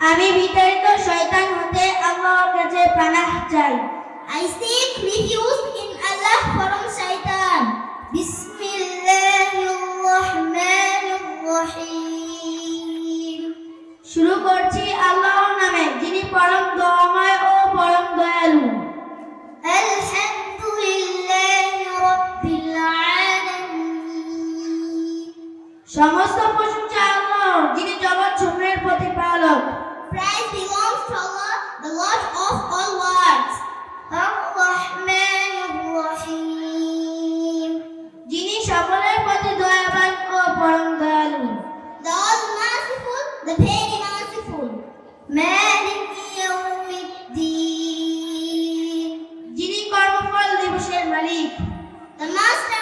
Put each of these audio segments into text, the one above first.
আমি বিতাড়িত শয়তান হতে আল্লাহর কাছে পানাহ চাই I seek refuge in Allah from Shaitan. Bismillahirrahmanirrahim. শুরু করছি আল্লাহর নামে যিনি পরম দয়াময় সমস্ত প্রশংসা আল্লাহর যিনি জগৎ সমূহের প্রতিপালক। Praise belongs to Allah the lord of all worlds আর-রহমানুর রহিম যিনি সকলের প্রতি দয়াবান ও পরম দয়ালু। The merciful the very merciful মালিক ইয়াউমিদ্দিন যিনি কর্মফল দিবসের মালিক। দ্য মাস্টার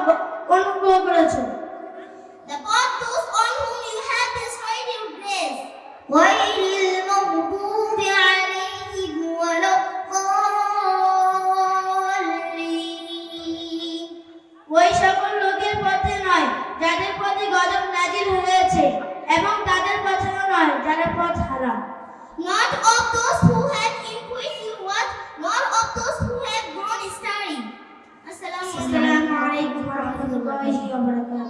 অনুগ্রহ করেছ உபவேசிக்கப்படட்டும்